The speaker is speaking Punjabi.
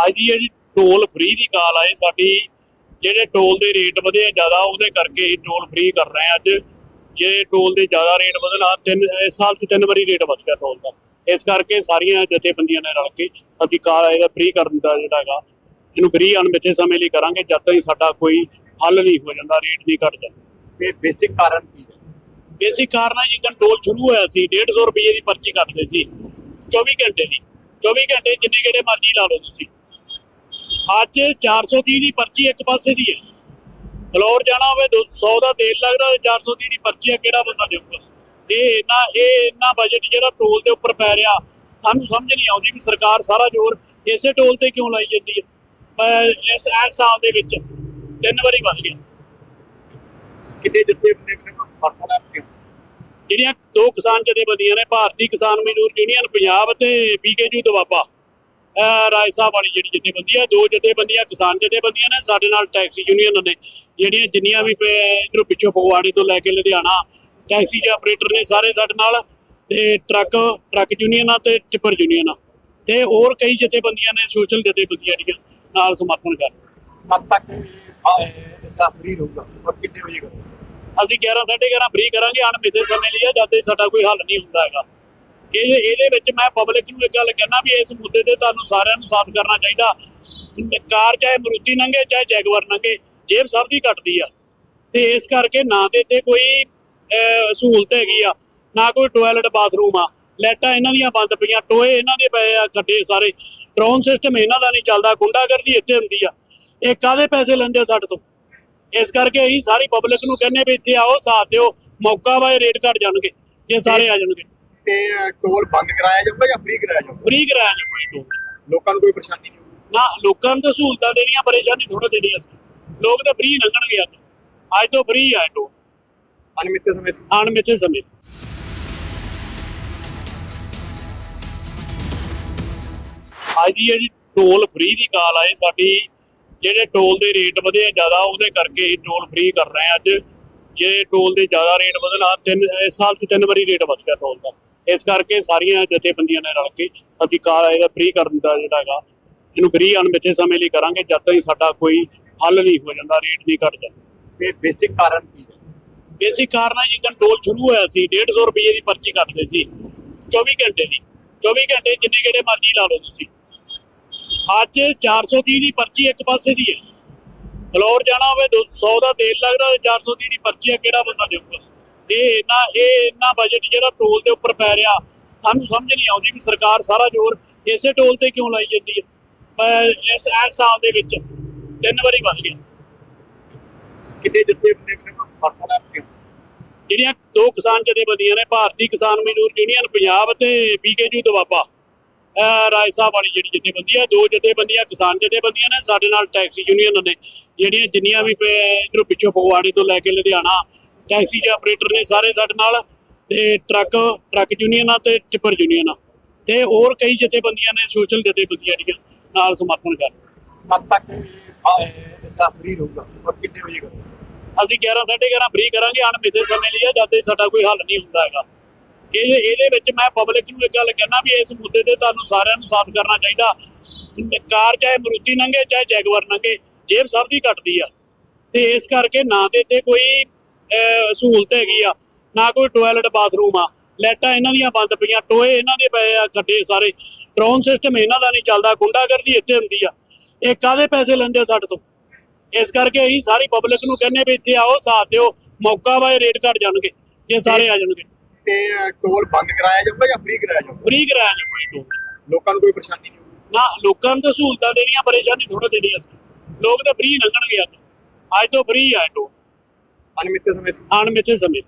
ਅੱਜ ਦੀ ਜਿਹੜੀ ਟੋਲ ਫ੍ਰੀ ਦੀ ਕਾਲ ਆਏ ਸਾਡੀ ਜਿਹੜੇ ਟੋਲ ਦੇ ਰੇਟ ਵਧੇ ਜ਼ਿਆਦਾ ਉਹਦੇ ਕਰਕੇ ਹੀ ਟੋਲ ਫ੍ਰੀ ਕਰ ਰਹੇ ਆ ਅੱਜ। ਜੇ ਟੋਲ ਦੇ ਜ਼ਿਆਦਾ ਰੇਟ ਵਧਣਾ ਤਿੰਨ ਇਸ ਸਾਲ 'ਚ ਤਿੰਨ ਵਾਰੀ ਰੇਟ ਵਧ ਗਿਆ ਟੋਲ ਦਾ। ਇਸ ਕਰਕੇ ਸਾਰੀਆਂ ਜਥੇਬੰਦੀਆਂ ਨੇ ਰਲ ਕੇ ਅਸੀਂ ਕਾਰ ਇਹਦਾ ਫ੍ਰੀ ਕਰਨ ਦਾ ਜਿਹੜਾ ਹੈਗਾ ਇਹਨੂੰ ਫ੍ਰੀ ਅਣਮਿੱਥੇ ਸਮੇਂ ਲਈ ਕਰਾਂਗੇ ਜਦ ਤੱਕ ਸਾਡਾ ਕੋਈ ਹੱਲ ਨਹੀਂ ਹੋ ਜਾਂਦਾ ਰੇਟ ਨਹੀਂ ਘਟ ਜਾਂਦਾ। ਤੇ ਬੇਸਿਕ ਕਾਰਨ ਕੀ ਹੈ? ਬੇਸਿਕ ਕਾਰਨ ਹੈ ਜਿੱਦਣ ਟੋਲ ਸ਼ੁਰੂ ਹੋਇਆ ਸੀ 150 ਰੁਪਏ ਦੀ ਪਰਚੀ ਕੱਟਦੇ ਸੀ 24 ਘੰਟੇ ਦੀ। 24 ਘੰਟੇ ਜਿੰਨੇ ਗੇੜੇ ਮਰਜ਼ੀ ਲਾ ਲਓ ਤੁਸੀਂ। ਅੱਜ 430 ਦੀ ਪਰਚੀ ਇੱਕ ਪਾਸੇ ਦੀ ਹੈ। ਫਲੋਰ ਜਾਣਾ ਹੋਵੇ 200 ਦਾ ਤੇਲ ਲੱਗਦਾ ਤੇ 430 ਦੀ ਪਰਚੀ ਆ ਕਿਹੜਾ ਬੰਦਾ ਦੇਊਗਾ? ਇਹ ਇੰਨਾ ਇਹ ਇੰਨਾ ਬਜਟ ਜਿਹੜਾ ਟੋਲ ਦੇ ਉੱਪਰ ਪੈ ਰਿਹਾ ਸਾਨੂੰ ਸਮਝ ਨਹੀਂ ਆਉਂਦੀ ਵੀ ਸਰਕਾਰ ਸਾਰਾ ਜ਼ੋਰ ਇਸੇ ਟੋਲ ਤੇ ਕਿਉਂ ਲਾਈ ਜਾਂਦੀ ਹੈ। ਇਸ ਇਸ ਸਾਲ ਦੇ ਵਿੱਚ ਤਿੰਨ ਵਾਰੀ ਵੱਧ ਗਿਆ। ਕਿੰਨੇ ਜੱਥੇ ਆਪਣੇ ਕੋਲ ਸਮਰਥਨ ਹੈ ਜਿਹੜੀਆਂ ਦੋ ਕਿਸਾਨ ਜਥੇਬੰਦੀਆਂ ਨੇ ਭਾਰਤੀ ਕਿਸਾਨ ਮਜ਼ਦੂਰ ਯੂਨੀਅਨ ਪੰਜਾਬ ਤੇ ਬੀਕੇਯੂ ਦਵਾਬਾ। ਰਾਏ ਸਾਹਿਬ ਵਾਲੀ ਜਿਹੜੀ ਜਥੇਬੰਦੀ ਆ ਦੋ ਜਥੇਬੰਦੀਆਂ ਕਿਸਾਨ ਜਥੇਬੰਦੀਆਂ ਨੇ ਸਾਡੇ ਨਾਲ ਟੈਕਸੀ ਯੂਨੀਅਨ ਨੇ ਜਿਹੜੀਆਂ ਜਿੰਨੀਆਂ ਵੀ ਇਧਰੋਂ ਪਿੱਛੋਂ ਫਗਵਾੜੇ ਤੋਂ ਲੈ ਕੇ ਲੁਧਿਆਣਾ ਟੈਕਸੀ ਦੇ ਆਪਰੇਟਰ ਨੇ ਸਾਰੇ ਸਾਡੇ ਨਾਲ ਤੇ ਟਰੱਕ ਟਰੱਕ ਯੂਨੀਅਨਾਂ ਤੇ ਟਿੱਪਰ ਯੂਨੀਅਨਾਂ ਤੇ ਹੋਰ ਕਈ ਜਥੇਬੰਦੀਆਂ ਨੇ ਸੋਸ਼ਲ ਜਥੇਬੰਦੀਆਂ ਜਿਹੜੀਆਂ ਨਾਲ ਸਮਰਥਨ ਕਰ। ਕਦ ਤੱਕ ਇਹ ਇਸਦਾ ਫ੍ਰੀ ਰਹੂਗਾ। ਔਰ ਕਿੰਨੇ ਵਜੇ ਅਸੀਂ 11 11:30 ਫ੍ਰੀ ਕਰਾਂਗੇ ਅਣਮਿੱਥੇ ਸਮੇਂ ਲਈ ਜਦ ਤੱਕ ਸਾਡਾ ਕੋਈ ਹੱਲ ਨਹੀਂ ਹੁੰਦਾ ਹੈਗਾ। ਇਹ ਇਹਦੇ ਵਿੱਚ ਮੈਂ ਪਬਲਿਕ ਨੂੰ ਇੱਕ ਗੱਲ ਕਹਿਣਾ ਵੀ ਇਸ ਮੁੱਦੇ ਤੇ ਤੁਹਾਨੂੰ ਸਾਰਿਆਂ ਨੂੰ ਸਾਥ ਕਰਨਾ ਚਾਹੀਦਾ। ਕਾਰ ਚਾਹੇ ਮਰੂਤੀ ਨੰਗੇ, ਚਾਹੇ ਜੈਗਵਰ ਲੰਘੇ ਜੇਬ ਸਭ ਦੀ ਕੱਟਦੀ ਆ। ਤੇ ਇਸ ਕਰਕੇ ਨਾ ਤੇ ਇੱਥੇ ਕੋਈ ਸਹੂਲਤ ਹੈਗੀ ਆ, ਨਾ ਕੋਈ ਟਾਇਲਟ ਬਾਥਰੂਮ ਆ। ਲਾਈਟਾਂ ਇਹਨਾਂ ਦੀਆਂ ਬੰਦ ਪਈਆਂ, ਟੋਏ ਇਹਨਾਂ ਦੇ ਪਏ ਆ ਖੱਡੇ ਸਾਰੇ। ਡਰੋਨ ਸਿਸਟਮ ਇਹਨਾਂ ਦਾ ਨਹੀਂ ਚੱਲਦਾ, ਗੁੰਡਾਗਰਦੀ ਇੱਥੇ ਹੁੰਦੀ ਆ। ਇਹ ਕਾਦੇ ਪੈਸੇ ਲੈਂਦੇ ਆ ਸਾਡੇ ਤੋਂ? ਇਸ ਕਰਕੇ ਅਸੀਂ ਸਾਰੀ ਪਬਲਿਕ ਨੂੰ ਕਹਿੰਦੇ ਵੀ ਇੱਥੇ ਆਓ, ਸਾਥ ਦਿਓ, ਮੌਕਾ ਵਾ ਰੇਟ ਘਟ ਜਾਣਗੇ, ਇਹ ਸਾਰੇ ਆ ਜਾਣਗੇ। ਤੇ ਟੋਲ ਬੰਦ ਕਰਾਇਆ ਜਾਊਗਾ ਜਾਂ ਫ੍ਰੀ ਕਰਾਇਆ ਜਾਊਗਾ? ਫ੍ਰੀ ਕਰਾਇਆ ਜਾ ਕੋਈ ਟੋਲ ਲੋਕਾਂ ਨੂੰ ਕੋਈ ਪਰੇਸ਼ਾਨੀ ਨਹੀਂ ਹੋਊਗੀ। ਨਾ ਲੋਕਾਂ ਨੂੰ ਤਾਂ ਸਹੂਲਤਾਂ ਦੇਣੀਆਂ ਪਰੇਸ਼ਾਨੀ ਥੋੜਾ ਦੇਣੀ ਆ ਲੋਕ ਤਾਂ ਫ੍ਰੀ ਲੰਘਣਗੇ ਅੱਜ ਅੱਜ ਤੋਂ ਫ੍ਰੀ ਆ ਟੋਲ ਅਨਿਮਿਤ ਸਮੇਂ ਅਣਮਿੱਥੇ ਸਮੇਂ ਅੱਜ ਦੀ ਜਿਹੜੀ ਟੋਲ ਫ੍ਰੀ ਦੀ ਕਾਲ ਆਏ ਸਾਡੀ ਜਿਹੜੇ ਟੋਲ ਦੇ ਰੇਟ ਵਧੇ ਆ ਜ਼ਿਆਦਾ ਉਹਦੇ ਕਰਕੇ ਹੀ ਟੋਲ ਫ੍ਰੀ ਕਰ ਰਹੇ ਆ ਅੱਜ। ਜੇ ਟੋਲ ਦੇ ਜ਼ਿਆਦਾ ਰੇਟ ਵਧਣਾ ਤਿੰਨ ਇਸ ਸਾਲ 'ਚ ਤਿੰਨ ਵਾਰੀ ਰੇਟ ਵਧ ਗਿਆ ਟੋਲ ਦਾ। ਇਸ ਕਰਕੇ ਸਾਰੀਆਂ ਜਥੇਬੰਦੀਆਂ ਨੇ ਰਲ ਕੇ ਅਸੀਂ ਕਾਰ ਇਹਦਾ ਫ੍ਰੀ ਕਰਨ ਦਾ ਜਿਹੜਾ ਹੈਗਾ ਇਹਨੂੰ ਫ੍ਰੀ ਅਣਮਿੱਥੇ ਸਮੇਂ ਲਈ ਕਰਾਂਗੇ ਜਦ ਤੱਕ ਸਾਡਾ ਕੋਈ ਹੱਲ ਨਹੀਂ ਹੋ ਜਾਂਦਾ ਰੇਟ ਨਹੀਂ ਘਟ ਜਾਂਦਾ। ਤੇ ਬੇਸਿਕ ਕਾਰਨ ਕੀ ਹੈ? ਬੇਸਿਕ ਕਾਰਨ ਹੈ ਜਿੱਦਣ ਟੋਲ ਸ਼ੁਰੂ ਹੋਇਆ ਸੀ 150 ਰੁਪਏ ਦੀ ਪਰਚੀ ਕੱਟਦੇ ਸੀ 24 ਘੰਟੇ ਦੀ 24 ਘੰਟੇ ਜਿੰਨੇ ਗੇੜੇ ਮਰਜ਼ੀ ਲਾ ਲਓ ਤੁਸੀਂ। ਅੱਜ 430 ਦੀ ਪਰਚੀ ਇੱਕ ਪਾਸੇ ਦੀ ਹੈ। ਫਲੋਰ ਜਾਣਾ ਹੋਵੇ 200 ਦਾ ਤੇਲ ਲੱਗਦਾ ਤੇ 430 ਦੀ ਪਰਚੀ ਆ ਕਿਹੜਾ ਬੰਦਾ ਦੇਊਗਾ? ਇਹ ਇੰਨਾ ਇਹ ਇੰਨਾ ਬਜਟ ਜਿਹੜਾ ਟੋਲ ਦੇ ਉੱਪਰ ਪੈ ਰਿਹਾ ਸਾਨੂੰ ਸਮਝ ਨਹੀਂ ਆਉਂਦੀ ਵੀ ਸਰਕਾਰ ਸਾਰਾ ਜ਼ੋਰ ਇਸੇ ਟੋਲ ਤੇ ਕਿਉਂ ਲਾਈ ਜਾਂਦੀ ਹੈ? ਇਸ ਇਸ ਸਾਲ ਦੇ ਵਿੱਚ ਤਿੰਨ ਵਾਰੀ ਵੱਧ ਗਿਆ। ਕਿੰਨੇ ਜੱਥੇ ਆਪਣੇ ਕੋਲ ਸਮਰਥਨ ਹੈ ਜਿਹੜੀਆਂ ਦੋ ਕਿਸਾਨ ਜਥੇਬੰਦੀਆਂ ਨੇ ਭਾਰਤੀ ਕਿਸਾਨ ਮਜ਼ਦੂਰ ਯੂਨੀਅਨ ਪੰਜਾਬ ਤੇ ਬੀਕੇਯੂ ਦਵਾਬਾ ਰਾਏ ਸਾਹਿਬ ਵਾਲੀ ਜਿਹੜੀ ਜਥੇਬੰਦੀ ਆ ਦੋ ਜਥੇਬੰਦੀਆਂ ਕਿਸਾਨ ਜਥੇਬੰਦੀਆਂ ਨੇ ਸਾਡੇ ਨਾਲ ਟੈਕਸੀ ਯੂਨੀਅਨ ਨੇ ਜਿਹੜੀਆਂ ਜਿੰਨੀਆਂ ਵੀ ਇਧਰੋਂ ਪਿੱਛੋਂ ਫਗਵਾੜੇ ਤੋਂ ਲੈ ਕੇ ਲੁਧਿਆਣਾ ਟੈਕਸੀ ਦੇ ਆਪਰੇਟਰ ਨੇ ਸਾਰੇ ਸਾਡੇ ਨਾਲ ਤੇ ਟਰੱਕ ਟਰੱਕ ਯੂਨੀਅਨਾਂ ਤੇ ਟਿੱਪਰ ਯੂਨੀਅਨਾਂ ਤੇ ਹੋਰ ਕਈ ਜਥੇਬੰਦੀਆਂ ਨੇ ਸੋਸ਼ਲ ਜਥੇਬੰਦੀਆਂ ਜਿਹੜੀਆਂ ਨਾਲ ਸਮਰਥਨ ਕਰ ਕਦ ਤੱਕ। ਇਹ ਇਸਦਾ ਫ੍ਰੀ ਰਹੂਗਾ। ਔਰ ਕਿੰਨੇ ਵਜੇ ਕਰੂਗਾ? ਅਸੀਂ 11 11:30 ਫ੍ਰੀ ਕਰਾਂਗੇ ਅਣਮਿੱਥੇ ਸਮੇਂ ਲਈ ਜਦ ਤੱਕ ਸਾਡਾ ਕੋਈ ਹੱਲ ਨਹੀਂ ਹੁੰਦਾ ਹੈਗਾ। ਇਹ ਇਹਦੇ ਵਿੱਚ ਮੈਂ ਪਬਲਿਕ ਨੂੰ ਇੱਕ ਗੱਲ ਕਹਿਣਾ ਵੀ ਇਸ ਮੁੱਦੇ ਤੇ ਤੁਹਾਨੂੰ ਸਾਰਿਆਂ ਨੂੰ ਸਾਥ ਕਰਨਾ ਚਾਹੀਦਾ। ਕਾਰ ਚਾਹੇ ਮਰੂਤੀ ਲੰਘੇ ਚਾਹੇ ਜੈਗਵਰ ਲੰਘੇ ਜੇਬ ਸਭ ਦੀ ਕੱਟਦੀ ਆ। ਤੇ ਇਸ ਕਰਕੇ ਨਾ ਤੇ ਇੱਥੇ ਕੋਈ ਸਹੂਲਤ ਹੈਗੀ ਆ ਨਾ ਕੋਈ ਟਾਇਲਟ ਬਾਥਰੂਮ ਆ। ਲਾਈਟਾਂ ਇਹਨਾਂ ਦੀਆਂ ਬੰਦ ਪਈਆਂ ਟੋਏ ਇਹਨਾਂ ਦੇ ਪਏ ਆ ਖੱਡੇ ਸਾਰੇ। ਡਰੋਨ ਸਿਸਟਮ ਇਹਨਾਂ ਦਾ ਨਹੀਂ ਚੱਲਦਾ ਗੁੰਡਾਗਰਦੀ ਇੱਥੇ ਹੁੰਦੀ ਆ। ਇਹ ਕਾਦੇ ਪੈਸੇ ਲੈਂਦੇ ਆ ਸਾਡੇ ਤੋਂ? ਇਸ ਕਰਕੇ ਅਸੀਂ ਸਾਰੀ ਪਬਲਿਕ ਨੂੰ ਕਹਿੰਦੇ ਵੀ ਇੱਥੇ ਆਓ ਸਾਥ ਦਿਓ ਮੌਕਾ ਵਾ ਰੇਟ ਘਟ ਜਾਣਗੇ ਇਹ ਸਾਰੇ ਆ ਜਾਣਗੇ। ਤੇ ਟੋਲ ਬੰਦ ਕਰਾਇਆ ਜਾਊਗਾ ਜਾਂ ਫ੍ਰੀ ਕਰਾਇਆ ਜਾਊਗਾ? ਫ੍ਰੀ ਕਰਾਇਆ ਜਾ ਕੋਈ ਟੋਲ ਲੋਕਾਂ ਨੂੰ ਕੋਈ ਪਰੇਸ਼ਾਨੀ ਨਹੀਂ ਨਾ ਲੋਕਾਂ ਨੂੰ ਤਾਂ ਸਹੂਲਤਾਂ ਦੇਣੀਆਂ ਪਰੇਸ਼ਾਨੀ ਥੋੜਾ ਦੇਣੀ ਆ। ਲੋਕ ਤਾਂ ਫ੍ਰੀ ਲੰਘਣਗੇ ਅੱਜ। ਅੱਜ ਤੋਂ ਫ੍ਰੀ ਆ ਟੋਲ ਅਨਿਮਿਤ ਸਮੇਂ ਅਣਮਿੱਥੇ ਸਮੇਂ